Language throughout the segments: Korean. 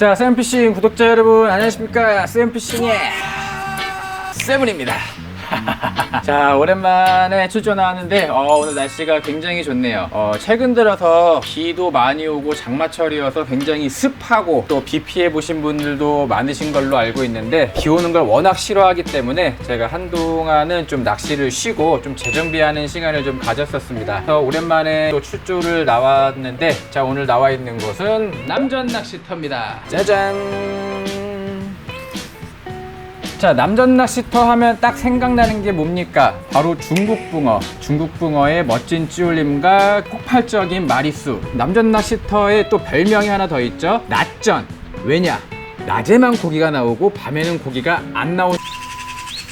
자, 세븐피싱 구독자 여러분, 안녕하십니까. 세븐피싱의 세븐입니다. 자, 오랜만에 출전 나왔는데, 어, 오늘 날씨가 굉장히 좋네요. 어, 최근 들어서 비도 많이 오고 장마철이어서 굉장히 습하고 또 비 피해 보신 분들도 많으신 걸로 알고 있는데, 비 오는 걸 워낙 싫어하기 때문에 제가 한동안은 좀 낚시를 쉬고 좀 재정비하는 시간을 좀 가졌었습니다. 그래서 오랜만에 또 출조를 나왔는데, 자, 오늘 나와 있는 곳은 남전 낚시터입니다. 짜잔! 자, 남전 낚시터 하면 딱 생각나는 게 뭡니까? 바로 중국 붕어. 중국 붕어의 멋진 찌올림과 폭발적인 마리수. 남전 낚시터에 또 별명이 하나 더 있죠? 낮전. 왜냐? 낮에만 고기가 나오고 밤에는 고기가 안 나오는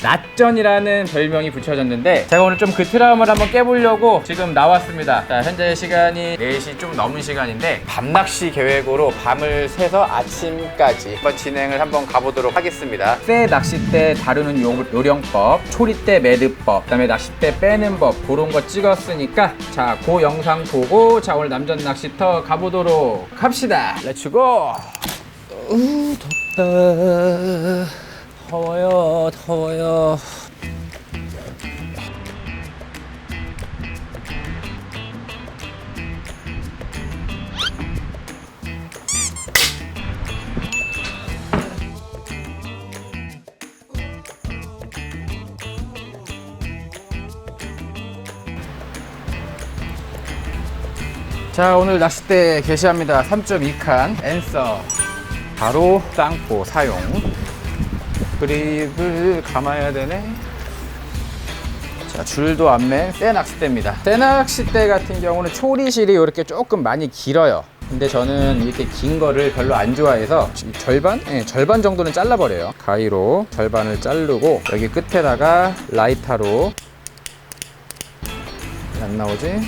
낮전이라는 별명이 붙여졌는데 제가 오늘 좀 그 트라우마를 한번 깨보려고 지금 나왔습니다. 자 현재 시간이 4시 좀 넘은 시간인데 밤낚시 계획으로 밤을 새서 아침까지 한번 진행을 한번 가보도록 하겠습니다. 새 낚싯대 다루는 요, 요령법 초리대 매듭법 그 다음에 낚싯대 빼는 법 그런 거 찍었으니까 자 그 영상 보고 자 오늘 남전 낚시터 가보도록 합시다. 렛츠고 으 덥다 더워요, 더워요. 자, 오늘 낚싯대 게시합니다. 3.2칸 앤서. 바로 쌍포 사용. 그립을 감아야 되네. 자, 줄도 안맨새 낚싯대입니다. 새 낚싯대 같은 경우는 초리실이 이렇게 조금 많이 길어요. 근데 저는 이렇게 긴 거를 별로 안 좋아해서 절반? 네, 절반 정도는 잘라버려요. 가위로 절반을 자르고 여기 끝에다가 라이터로 안 나오지?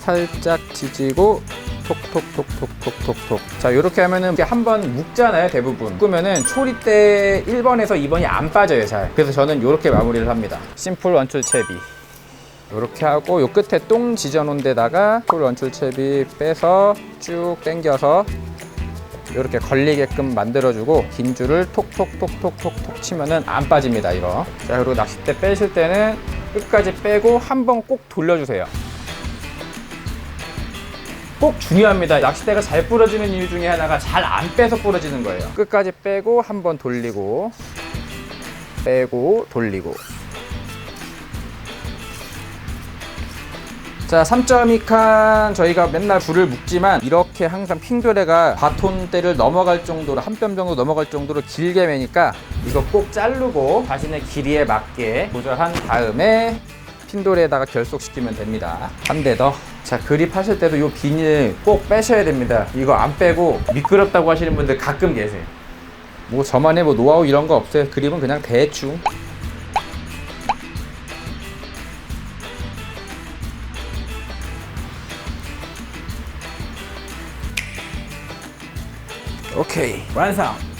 살짝 지지고 톡톡톡톡톡톡톡. 자 이렇게 하면은 한번 묶잖아요 대부분. 묶으면은 초리대 1번에서 2번이 안 빠져요 잘. 그래서 저는 이렇게 마무리를 합니다. 심플 원줄 채비. 이렇게 하고 요 끝에 똥 지져 놓은 데다가 풀 원줄 채비 빼서 쭉 당겨서 이렇게 걸리게끔 만들어주고 긴 줄을 톡톡톡톡톡톡 치면은 안 빠집니다 이거. 자 그리고 낚싯대 빼실 때는 끝까지 빼고 한 번 꼭 돌려주세요 꼭 중요합니다. 낚싯대가 잘 부러지는 이유 중에 하나가 잘 안 빼서 부러지는 거예요. 끝까지 빼고 한번 돌리고 빼고 돌리고 자 3.2칸 저희가 맨날 불을 묶지만 이렇게 항상 핑도레가 바톤대를 넘어갈 정도로 한 뼘 정도 넘어갈 정도로 길게 매니까 이거 꼭 자르고 자신의 길이에 맞게 조절한 다음에 핀돌에다가 결속시키면 됩니다. 한 대 더. 자, 그립하실 때도 이 비닐 꼭 빼셔야 됩니다. 이거 안 빼고 미끄럽다고 하시는 분들 가끔 계세요. 뭐 저만의 뭐 노하우 이런 거 없어요. 그립은 그냥 대충. 오케이, 완성!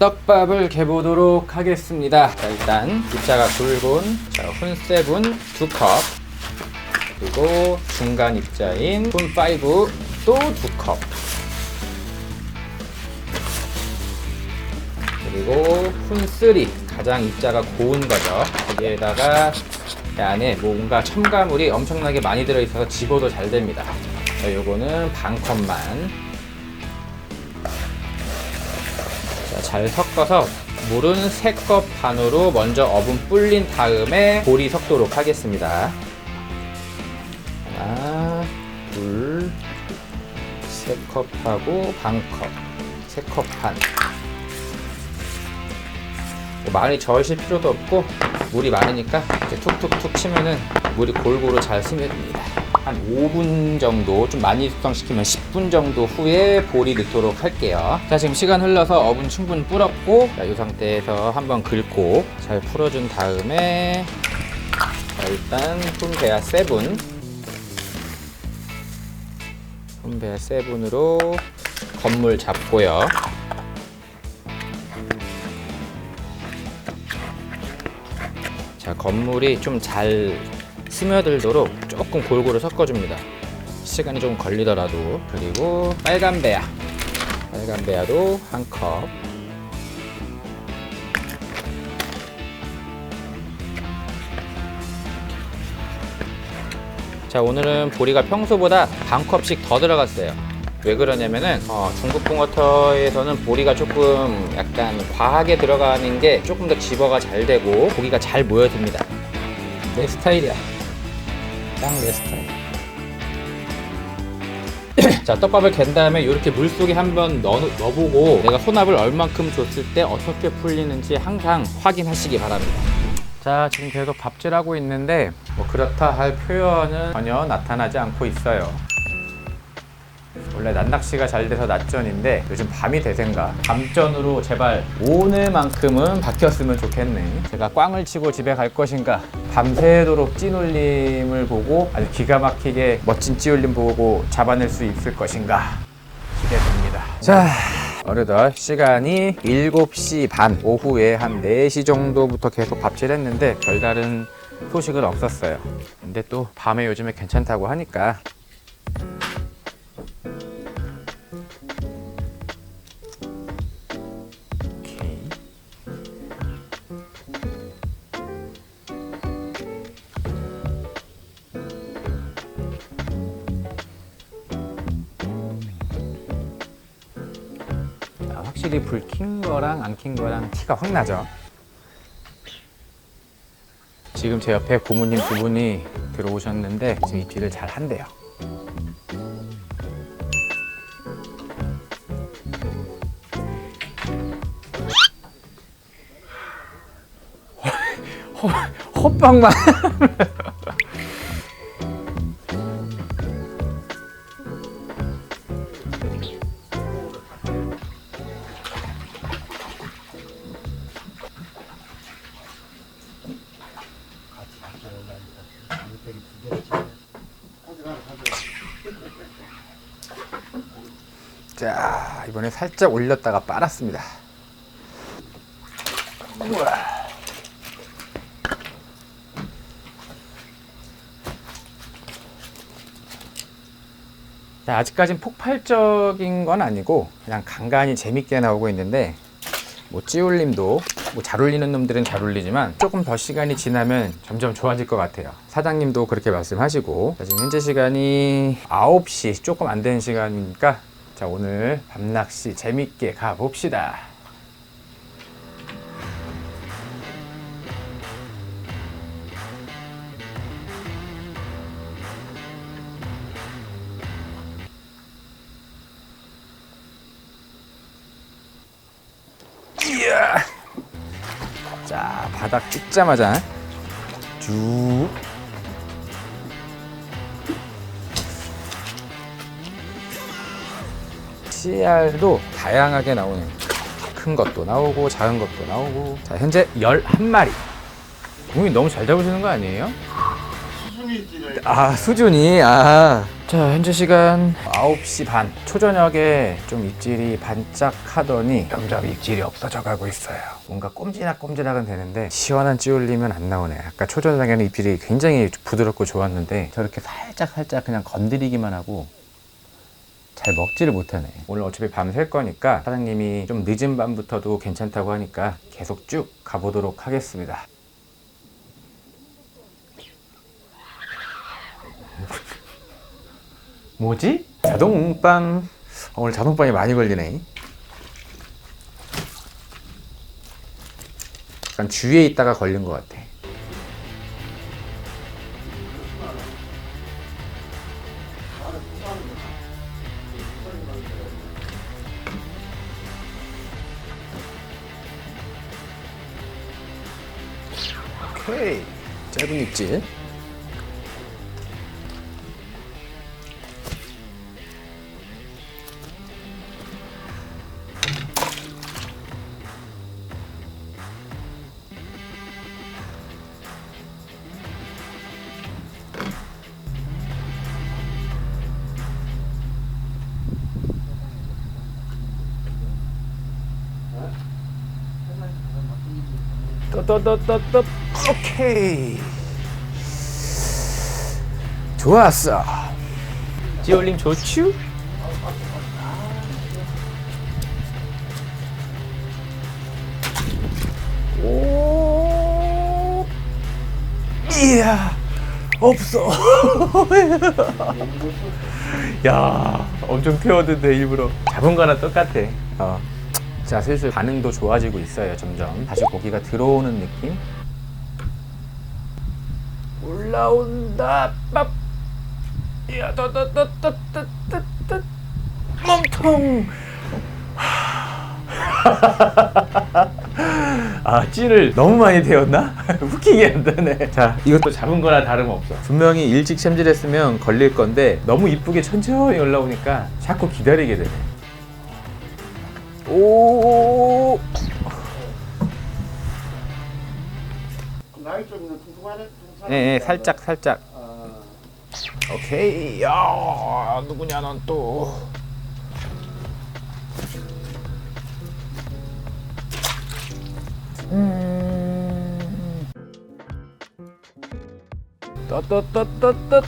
떡밥을 개보도록 하겠습니다. 자, 일단 입자가 굵은 자, 훈세븐 두 컵. 그리고 중간 입자인 훈5 또두 컵. 그리고 훈3 가장 입자가 고운 거죠. 여기에다가 이 안에 뭔가 첨가물이 엄청나게 많이 들어있어서 집어도 잘 됩니다. 자, 요거는 반 컵만. 잘 섞어서 물은 3컵 반으로 먼저 어분 불린 다음에 볼이 섞도록 하겠습니다. 하나, 둘, 3컵하고 반컵, 3컵 반. 뭐 많이 저으실 필요도 없고 물이 많으니까 이렇게 툭툭툭 치면은 물이 골고루 잘 스며듭니다. 한 5분 정도 좀 많이 숙성시키면 10분 정도 후에 볼이 넣도록 할게요. 자 지금 시간 흘러서 어분 충분히 불었고 자, 이 상태에서 한번 긁고 잘 풀어준 다음에 자, 일단 훈베아 세븐. 훈베아 세븐으로 건물 잡고요. 자 건물이 좀잘 스며들도록 조금 골고루 섞어줍니다. 시간이 좀 걸리더라도 그리고 빨간 배아 빨간 배아도 한 컵. 자 오늘은 보리가 평소보다 반 컵씩 더 들어갔어요. 왜 그러냐면은 어, 중국 붕어터에서는 보리가 조금 약간 과하게 들어가는 게 조금 더 집어가 잘 되고 고기가 잘 모여듭니다. 내 스타일이야 딱 내 스타일. 자 떡밥을 갠 다음에 이렇게 물속에 한번 넣어, 넣어보고 내가 혼합을 얼만큼 줬을 때 어떻게 풀리는지 항상 확인하시기 바랍니다. 자 지금 계속 밥질하고 있는데 뭐 그렇다 할 표현은 전혀 나타나지 않고 있어요. 원래 낮낚시가 잘 돼서 낮전인데 요즘 밤이 대세인가 밤전으로 제발 오늘만큼은 바뀌었으면 좋겠네. 제가 꽝을 치고 집에 갈 것인가 밤새도록 찐올림을 보고 아주 기가 막히게 멋진 찌올림 보고 잡아낼 수 있을 것인가 기대됩니다. 자 어느덧 시간이 7시 반 오후에 한 4시 정도부터 계속 밥질했는데 별다른 소식은 없었어요. 근데 또 밤에 요즘에 괜찮다고 하니까 확실히 불 킨 거랑 안 킨 거랑 티가 확 나죠. 지금 제 옆에 고모님 두 분이 들어오셨는데 지금 입질을 잘 한대요. 헛방만. 자, 이번에 살짝 올렸다가 빨았습니다. 우와. 자, 아직까진 폭발적인 건 아니고 그냥 간간히 재밌게 나오고 있는데 뭐 찌올림도 뭐 잘 올리는 놈들은 잘 올리지만 조금 더 시간이 지나면 점점 좋아질 것 같아요. 사장님도 그렇게 말씀하시고 자, 지금 현재 시간이 9시 조금 안 되는 시간이니까 자 오늘 밤낚시 재밌게 가봅시다. 이야. 자, 바닥 찍자마자 쭉. CR도 다양하게 나오는 큰 것도 나오고 작은 것도 나오고. 자 현재 11마리. 공이 너무 잘 잡으시는 거 아니에요? 아 수준이? 아. 자 현재 시간 9시 반. 초저녁에 좀 입질이 반짝하더니 점점 입질이 없어져 가고 있어요. 뭔가 꼼지락꼼지락은 되는데 시원한 찌올리면 안 나오네. 아까 초저녁에는 입질이 굉장히 부드럽고 좋았는데 저렇게 살짝 살짝 그냥 건드리기만 하고 잘 먹지를 못하네. 오늘 어차피 밤샐 거니까 사장님이 좀 늦은 밤부터도 괜찮다고 하니까 계속 쭉 가보도록 하겠습니다. 뭐지? 자동빵. 어, 오늘 자동빵이 많이 걸리네. 약간 주위에 있다가 걸린 것 같아 입질. 또또또또또 오케이 좋았어 찌올림 좋슈? 오. 이야. 없어. 야, 엄청 태웠는데 일부러 잡은 거랑 똑같아. 어. 자, 슬슬 반응도 좋아지고 있어요. 점점 다시 고기가 들어오는 느낌. 올라온다. ปั๊. 야, 따따따따따따. 몸통. 아 찌를 너무 많이 태웠나? 후킹이 안 되네 자 이것도 잡은 거나 다름없어 분명히 일찍 챔질했으면 걸릴 건데 너무 이쁘게 천천히 올라오니까 자꾸 기다리게 되네 오 나이 좀 있는. 퉁퉁하네. 네, 네 살짝 살짝 아, 오케이. 야 누구냐 넌또? 음. 떠떠떠떠떠떠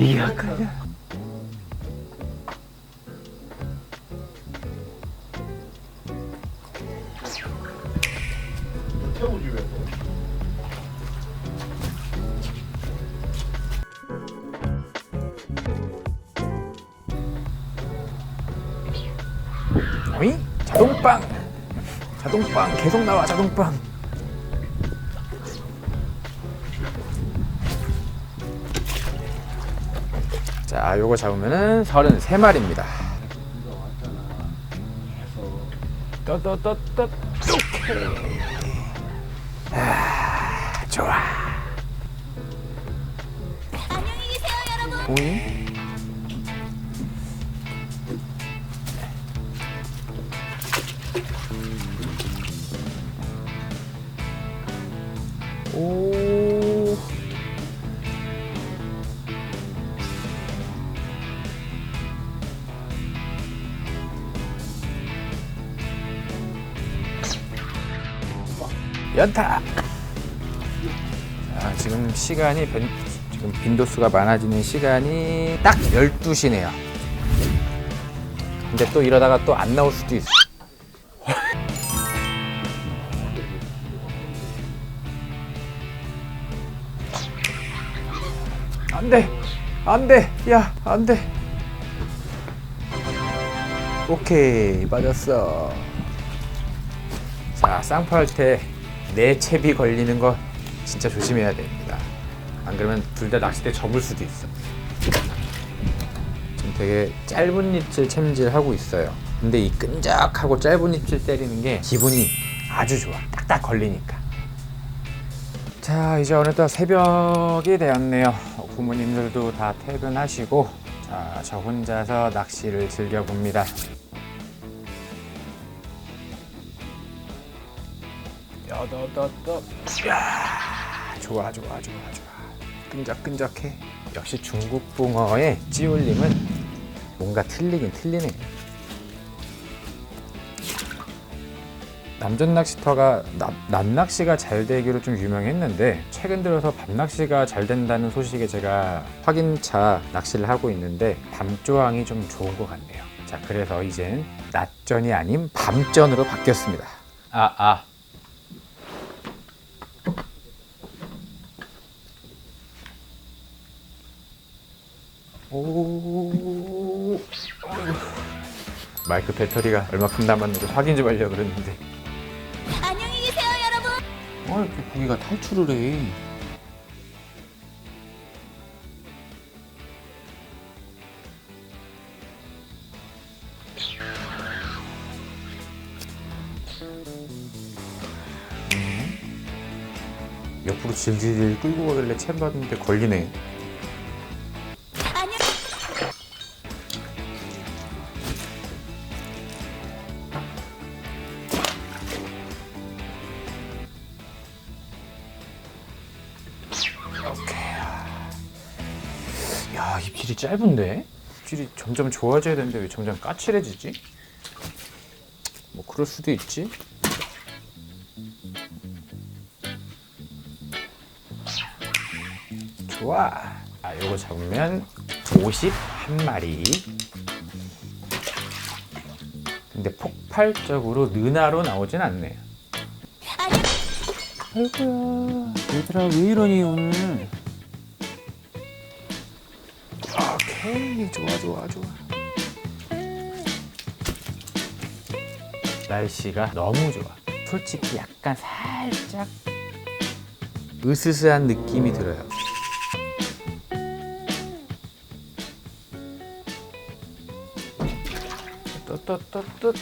이야 그냥 자동빵 계속 나와 자동빵. 자 요거 잡으면은 33마리입니다. 떠떠떠떠 아, 좋아. 안녕히 계세요, 여러분. 오잉? 연타. 자, 지금 시간이 변, 지금 빈도수가 많아지는 시간이 딱 12시네요. 근데 또 이러다가 또 안 나올 수도 있어. 안 돼. 안 돼. 야, 안 돼. 오케이. 맞았어. 자, 쌍파할 때 내 채비 걸리는 거 진짜 조심해야 됩니다. 안 그러면 둘 다 낚싯대 접을 수도 있어. 지금 되게 짧은 입질 챔질 하고 있어요. 근데 이 끈적하고 짧은 입질 때리는 게 기분이 아주 좋아. 딱딱 걸리니까. 자, 이제 어느덧 새벽이 되었네요. 부모님들도 다 퇴근하시고, 자, 저 혼자서 낚시를 즐겨봅니다. 여더더더. 야, 좋아, 좋아, 좋아, 좋아. 끈적끈적해. 역시 중국 붕어의 찌울림은 뭔가 틀리긴 틀리네. 남전 낚시터가 낮, 낮 낚시가 잘 되기로 좀 유명했는데 최근 들어서 밤 낚시가 잘 된다는 소식에 제가 확인차 낚시를 하고 있는데 밤조항이 좀 좋은 것 같네요. 자 그래서 이젠 낮전이 아닌 밤전으로 바뀌었습니다. 아 아. 오. 마이크 배터리가 얼마큼 남았는지 확인 좀 하려고 그랬는데 안녕히 계세요, 여러분. 어, 이렇게 고기가 탈출을 해. 음. 옆으로 질질 끌고 가길래 챔 봤는데 걸리네. 짧은데? 입질이 점점 좋아져야 되는데 왜 점점 까칠해지지? 뭐 그럴 수도 있지. 좋아. 아, 요거 잡으면 51마리. 근데 폭발적으로 느나로 나오진 않네요. 안녕. 아이고야 얘들아 왜 이러니 오늘 오케이 좋아 좋아 좋아. 날씨가 너무 좋아. 솔직히 약간 살짝 으스스한 느낌이 들어요. 또또또또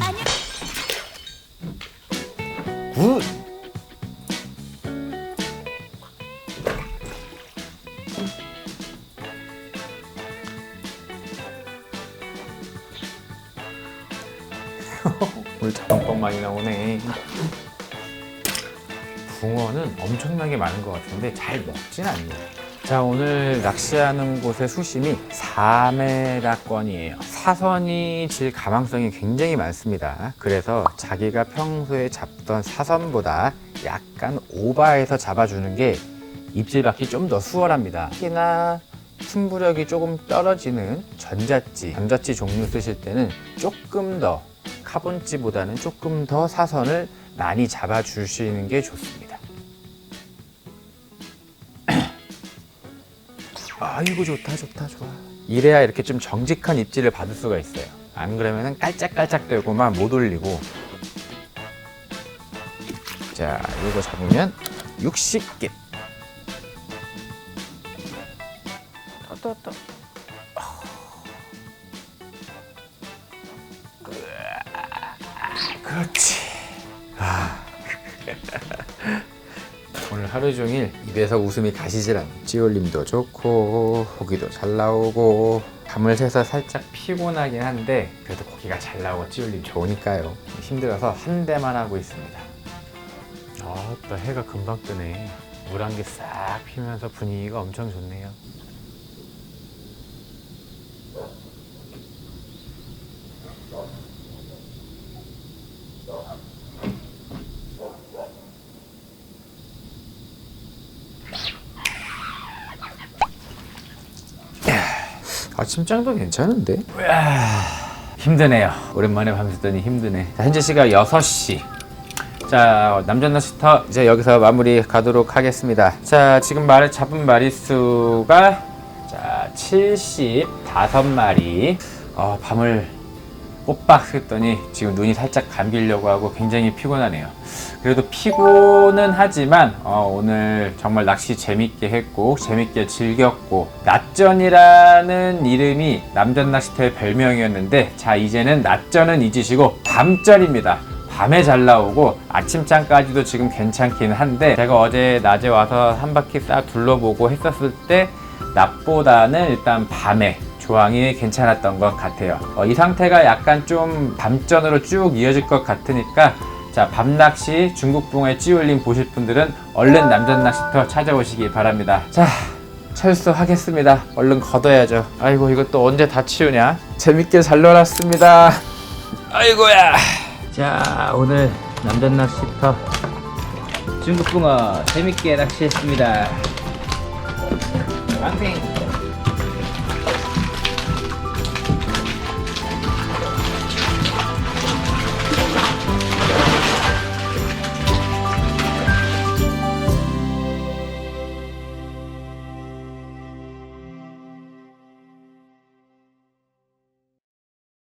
안녕. 많은 것 같은데 잘 먹진 않네요. 자 오늘 낚시하는 곳의 수심이 4m권이에요. 사선이 질 가망성이 굉장히 많습니다. 그래서 자기가 평소에 잡던 사선보다 약간 오바해서 잡아주는 게 입질 받기 좀 더 수월합니다. 특히나 승부력이 조금 떨어지는 전자찌, 전자찌 종류 쓰실 때는 조금 더 카본찌보다는 조금 더 사선을 많이 잡아주시는 게 좋습니다. 아이고 좋다 좋다 좋아. 이래야 이렇게 좀 정직한 입질을 받을 수가 있어요. 안 그러면은 깔짝깔짝대고만 못 올리고. 자, 이거 잡으면 60개. 하루 종일 입에서 웃음이 가시질 않네. 찌올림도 좋고 고기도 잘 나오고 밤을 새서 살짝 피곤하긴 한데 그래도 고기가 잘 나오고 찌올림 좋으니까요. 힘들어서 한 대만 하고 있습니다. 아, 또 해가 금방 뜨네. 물 한 개 싹 피면서 분위기가 엄청 좋네요. 아침장도 괜찮은데? 힘드네요. 오랜만에 밤새더니 힘드네. 자, 현재 시각 6시. 자, 남전나 시터 이제 여기서 마무리 가도록 하겠습니다. 자, 지금 말 잡은 마리수가 자, 75마리. 어, 밤을 꼬박 했더니 지금 눈이 살짝 감기려고 하고 굉장히 피곤하네요. 그래도 피곤은 하지만 어, 오늘 정말 낚시 재밌게 했고 재밌게 즐겼고 낮전이라는 이름이 남전 낚시터의 별명이었는데 자 이제는 낮전은 잊으시고 밤전입니다. 밤에 잘 나오고 아침장까지도 지금 괜찮긴 한데 제가 어제 낮에 와서 한 바퀴 싹 둘러보고 했었을 때 낮보다는 일단 밤에 조항이 괜찮았던 것 같아요. 어, 이 상태가 약간 좀 밤전으로 쭉 이어질 것 같으니까 자 밤낚시 중국붕어의 찌울림 보실 분들은 얼른 남전 낚시터 찾아오시기 바랍니다. 자 철수하겠습니다. 얼른 걷어야죠. 아이고 또 언제 다 치우냐? 재밌게 잘 놀았습니다. 아이고야. 자 오늘 남전 낚시터 중국붕어 재밌게 낚시했습니다. 방생.